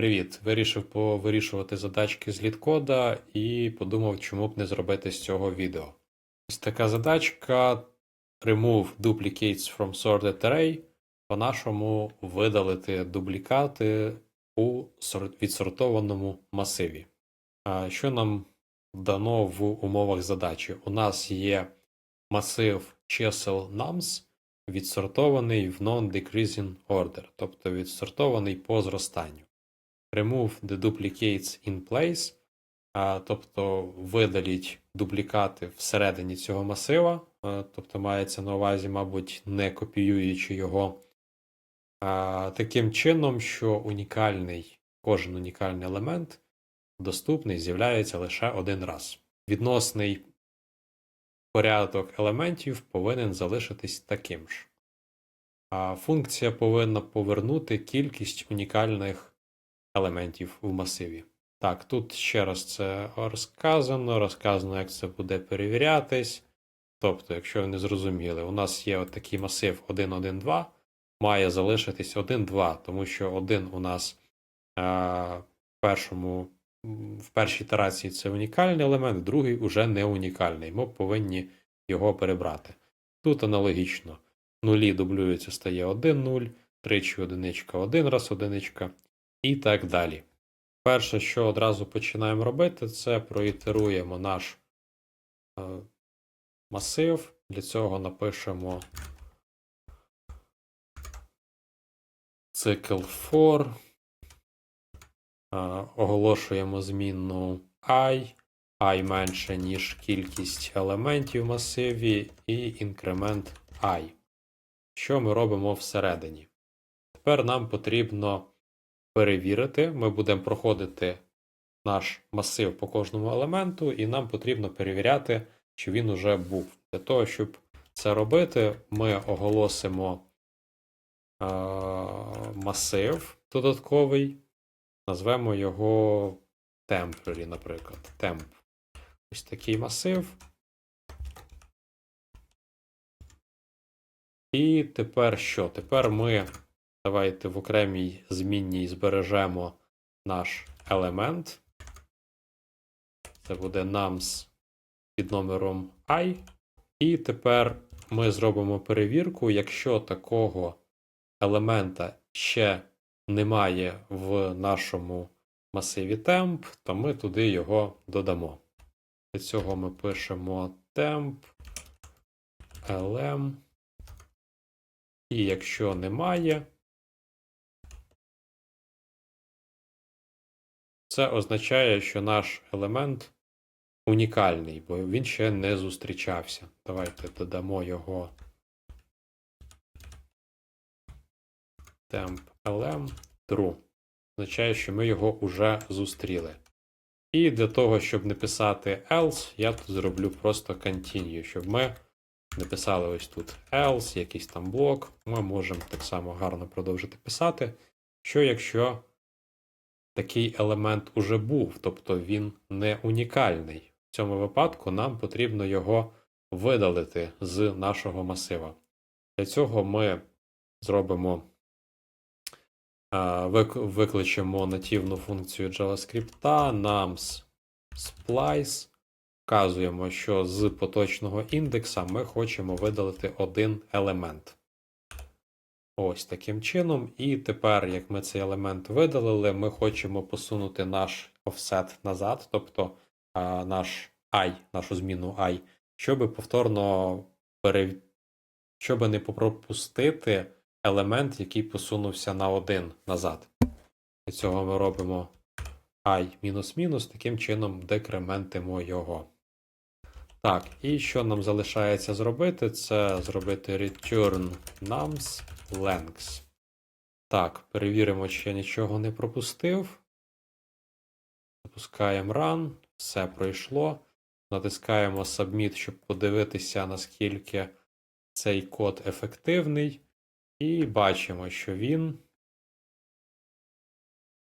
Привіт! Вирішив повирішувати задачки з літкода і подумав, чому б не зробити з цього відео. Ось така задачка Remove duplicates from sorted array. По-нашому видалити дублікати у відсортованому масиві. А Що нам дано в умовах задачі? У нас є масив чисел nums, відсортований в non-decreasing order, тобто відсортований по зростанню. Remove the duplicates in place, тобто видаліть дублікати всередині цього масива, тобто мається на увазі, мабуть, не копіюючи його. Таким чином, що унікальний, кожен унікальний елемент доступний з'являється лише один раз. Відносний порядок елементів повинен залишитись таким ж. Функція повинна повернути кількість унікальних елементів в масиві. Так, тут ще раз це розказано, розказано, як це буде перевірятись. Тобто, якщо ви не зрозуміли, у нас є от такий масив 1, 1, 2, має залишитись 1, 2, тому що один у нас е, в, першому, в першій ітерації це унікальний елемент, другий уже не унікальний. Ми повинні його перебрати. Тут аналогічно. Нулі дублюються, стає 1, 0, тричі одиничка, один раз одиничка і так далі. Перше, що одразу починаємо робити, це проітеруємо наш е, масив. Для цього напишемо цикл for, е, оголошуємо змінну i, i менше, ніж кількість елементів в масиві, і інкремент i. Що ми робимо всередині? Тепер нам потрібно перевірити. Ми будемо проходити наш масив по кожному елементу, і нам потрібно перевіряти, чи він уже був. Для того, щоб це робити, ми оголосимо е- масив додатковий, назвемо його temporary, наприклад. Temp. Ось такий масив. І тепер що? Тепер ми Давайте в окремій змінній збережемо наш елемент. Це буде nums під номером i. І тепер ми зробимо перевірку, якщо такого елемента ще немає в нашому масиві temp, то ми туди його додамо. Для цього ми пишемо temp lm. І якщо немає, Це означає, що наш елемент унікальний, бо він ще не зустрічався. Давайте додамо його temp lm true. Означає, що ми його вже зустріли. І для того, щоб не писати else, я тут зроблю просто continue, щоб ми написали ось тут else, якийсь там блок. Ми можемо так само гарно продовжити писати. Що якщо такий елемент уже був, тобто він не унікальний. В цьому випадку нам потрібно його видалити з нашого масива. Для цього ми зробимо, викличемо нативну функцію JavaScript, nums splice, вказуємо, що з поточного індекса ми хочемо видалити один елемент. Ось таким чином. І тепер, як ми цей елемент видалили, ми хочемо посунути наш офсет назад, тобто а, наш i, нашу зміну i, щоб повторно пере... щоб не пропустити елемент, який посунувся на один назад. Для цього ми робимо і таким чином декрементимо його. Так, і що нам залишається зробити? Це зробити return nums lengths. Так, перевіримо, чи я нічого не пропустив. Запускаємо run, все пройшло. Натискаємо Submit, щоб подивитися, наскільки цей код ефективний. І бачимо, що він.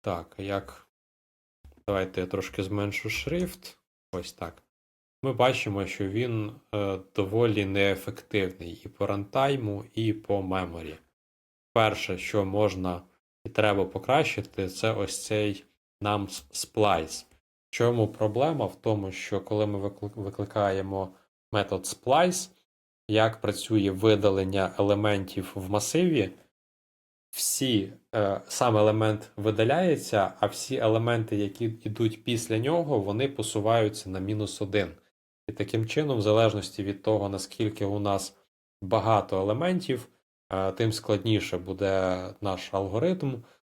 Так, як. Давайте я трошки зменшу шрифт. Ось так ми бачимо, що він е, доволі неефективний і по рантайму, і по меморі. Перше, що можна і треба покращити, це ось цей нам splice. Чому проблема? В тому, що коли ми викликаємо метод splice, як працює видалення елементів в масиві, всі, е, сам елемент видаляється, а всі елементи, які йдуть після нього, вони посуваються на мінус один. І таким чином, в залежності від того, наскільки у нас багато елементів, е, тим складніше буде наш алгоритм.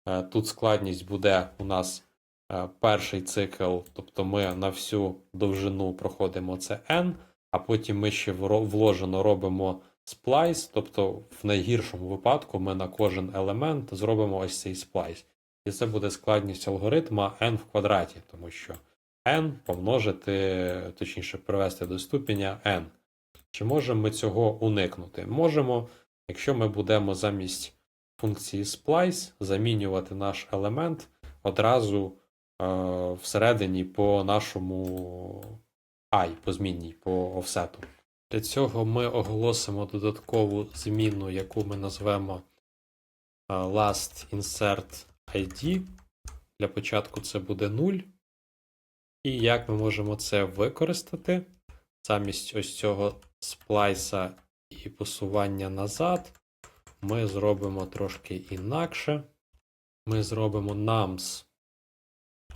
Е, Тут складність буде у нас е, перший цикл, тобто ми на всю довжину проходимо це n, а потім ми ще вложено робимо splice, тобто в найгіршому випадку ми на кожен елемент зробимо ось цей splice. І це буде складність алгоритма n в квадраті, тому що n помножити, точніше, привести до ступеня n. Чи можемо ми цього уникнути? Можемо, якщо ми будемо замість функції splice замінювати наш елемент одразу е, всередині по нашому i, по змінній, по офсету. Для цього ми оголосимо додаткову зміну, яку ми назвемо е, last insert ID. Для початку це буде 0. І як ми можемо це використати? Замість ось цього сплайса і посування назад, ми зробимо трошки інакше. Ми зробимо nums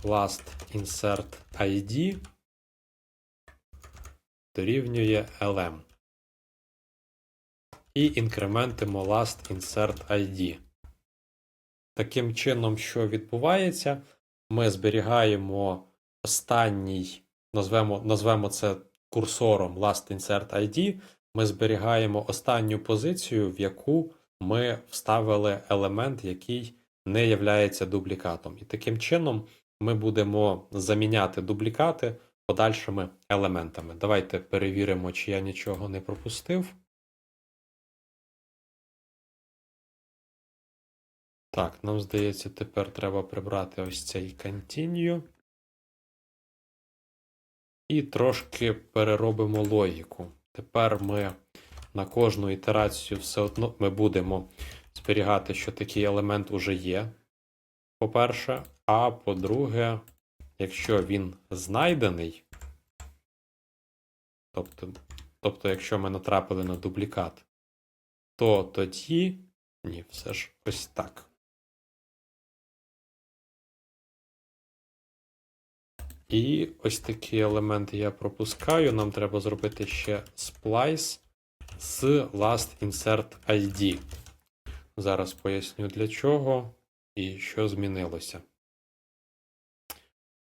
last insert ID дорівнює lm. І інкрементимо last insert ID. Таким чином, що відбувається, ми зберігаємо останній, назвемо, назвемо це курсором last insert ID, ми зберігаємо останню позицію, в яку ми вставили елемент, який не являється дублікатом. І таким чином ми будемо заміняти дублікати подальшими елементами. Давайте перевіримо, чи я нічого не пропустив. Так, нам здається, тепер треба прибрати ось цей continue. І трошки переробимо логіку. Тепер ми на кожну ітерацію все одно ми будемо зберігати, що такий елемент уже є. По-перше, а по-друге, якщо він знайдений, тобто, тобто, якщо ми натрапили на дублікат, то тоді. Ні, все ж ось так. І ось такі елементи я пропускаю. Нам треба зробити ще splice з last insert ID. Зараз поясню для чого і що змінилося.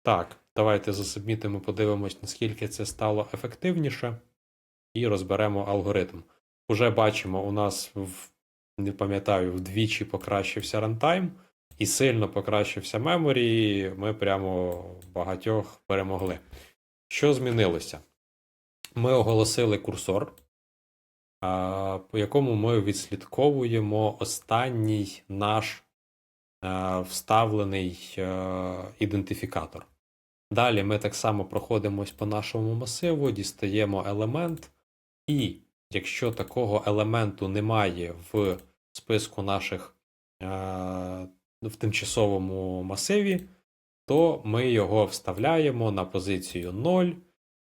Так, давайте засобмітимо, подивимось, наскільки це стало ефективніше, і розберемо алгоритм. Уже бачимо, у нас в, не пам'ятаю, вдвічі покращився рантайм, і сильно покращився меморі. Ми прямо багатьох перемогли. Що змінилося? Ми оголосили курсор, по якому ми відслідковуємо останній наш е, вставлений е, ідентифікатор. Далі ми так само проходимось по нашому масиву, дістаємо елемент, і якщо такого елементу немає в списку наших е, в тимчасовому масиві, то ми його вставляємо на позицію 0,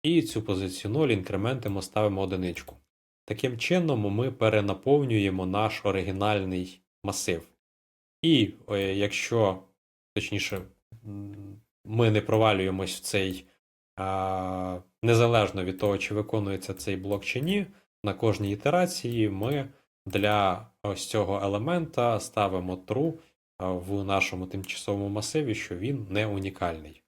і цю позицію 0 інкрементимо ставимо одиничку. Таким чином, ми перенаповнюємо наш оригінальний масив. І е, якщо, точніше, ми не провалюємось в цей, а, незалежно від того, чи виконується цей блок чи ні, на кожній ітерації ми для ось цього елемента ставимо true в нашому тимчасовому масиві, що він не унікальний.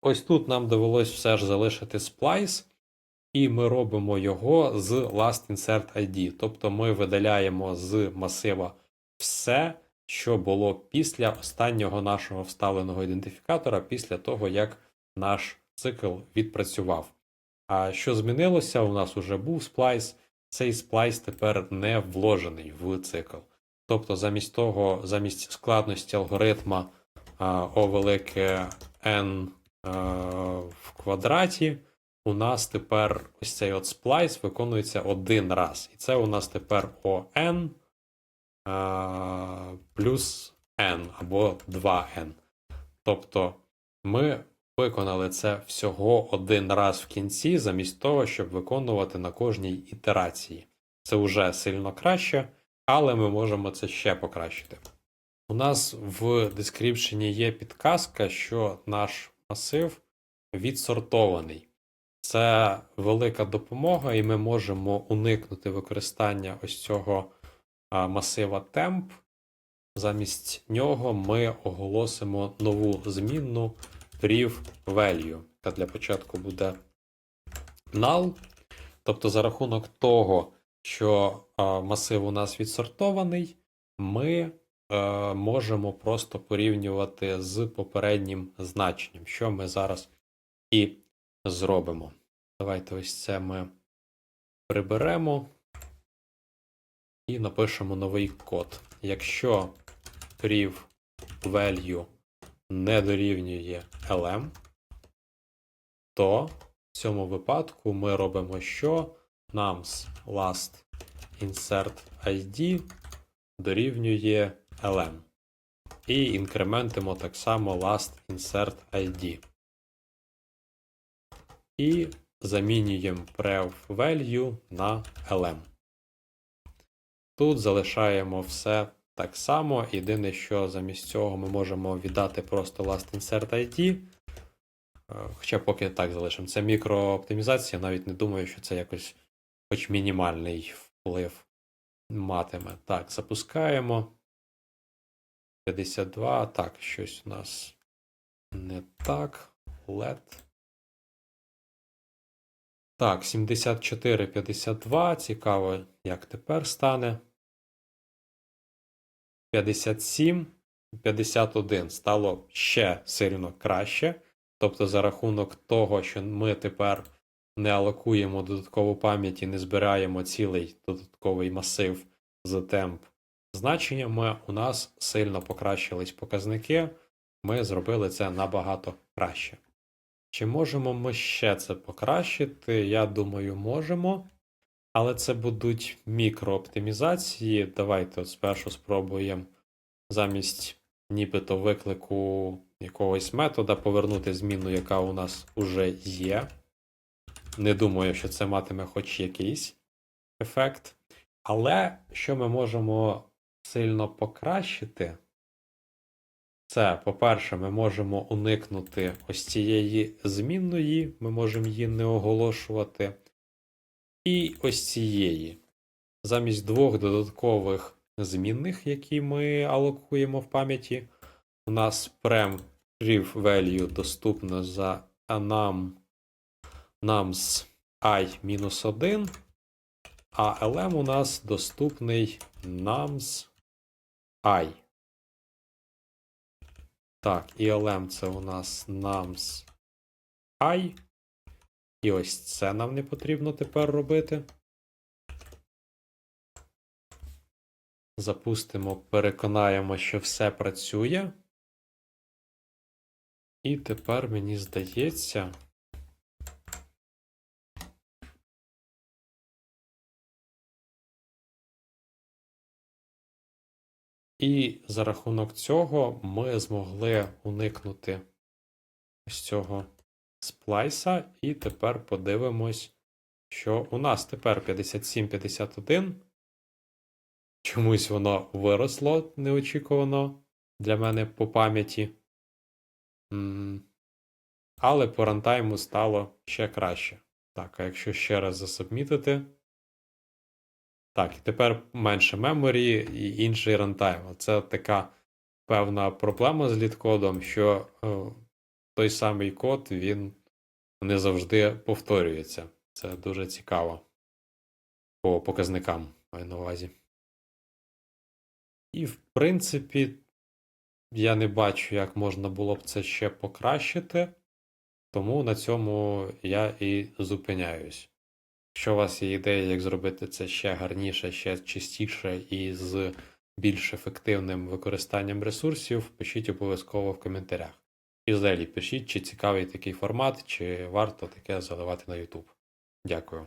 Ось тут нам довелось все ж залишити splice, і ми робимо його з last insert ID. Тобто ми видаляємо з масива все, що було після останнього нашого вставленого ідентифікатора, після того, як наш цикл відпрацював. А що змінилося? У нас вже був сплайс. Цей сплайс тепер не вложений в цикл. Тобто, замість того, замість складності алгоритма О велике n в квадраті, у нас тепер ось цей от сплайс виконується один раз. І це у нас тепер ОН плюс n або 2n. Тобто ми виконали це всього один раз в кінці, замість того, щоб виконувати на кожній ітерації. Це вже сильно краще, але ми можемо це ще покращити. У нас в дескріпшені є підказка, що наш масив відсортований. Це велика допомога, і ми можемо уникнути використання ось цього масива temp. Замість нього ми оголосимо нову змінну priv value, яка для початку буде null. Тобто, за рахунок того, що масив у нас відсортований, ми е, можемо просто порівнювати з попереднім значенням, що ми зараз і зробимо. Давайте ось це ми приберемо і напишемо новий код. Якщо priv value не дорівнює lm, то в цьому випадку ми робимо що? Nums last insert id дорівнює lm. І інкрементимо так само last insert id. І замінюємо prev value на lm. Тут залишаємо все так само. Єдине, що замість цього ми можемо віддати просто last insert ID. Е, Хоча поки так залишимо. Це мікрооптимізація, навіть не думаю, що це якось хоч мінімальний вплив матиме. Так, запускаємо. 52. Так, щось у нас не так. LED. Так, 74, 52. Цікаво, як тепер стане. 57, 51 стало ще сильно краще. Тобто, за рахунок того, що ми тепер не алокуємо додаткову пам'ять і не збираємо цілий додатковий масив з темп значеннями, у нас сильно покращились показники. Ми зробили це набагато краще. Чи можемо ми ще це покращити? Я думаю, можемо. Але це будуть мікрооптимізації. Давайте от спершу спробуємо замість нібито виклику якогось метода повернути зміну, яка у нас уже є. Не думаю, що це матиме хоч якийсь ефект. Але що ми можемо сильно покращити? Це, по-перше, ми можемо уникнути ось цієї змінної, ми можемо її не оголошувати. І ось цієї. Замість двох додаткових змінних, які ми алокуємо в пам'яті, у нас priv value доступно за num nums i-1, а lm у нас доступний nums i. Так, і lm це у нас nums i. І ось це нам не потрібно тепер робити. Запустимо, переконаємо, що все працює. І тепер мені здається. І за рахунок цього ми змогли уникнути ось цього сплайса. І тепер подивимось, що у нас тепер 57-51. Чомусь воно виросло неочікувано для мене по пам'яті. Але по рантайму стало ще краще. Так, а якщо ще раз засубмітити. Так, і тепер менше меморі і інший рантайм. Це така певна проблема з літкодом, що е, той самий код він не завжди повторюється. Це дуже цікаво по показникам маю на увазі. І, в принципі, я не бачу, як можна було б це ще покращити, тому на цьому я і зупиняюсь. Якщо у вас є ідея, як зробити це ще гарніше, ще чистіше і з більш ефективним використанням ресурсів, пишіть обов'язково в коментарях. І взагалі пишіть, чи цікавий такий формат, чи варто таке заливати на YouTube. Дякую.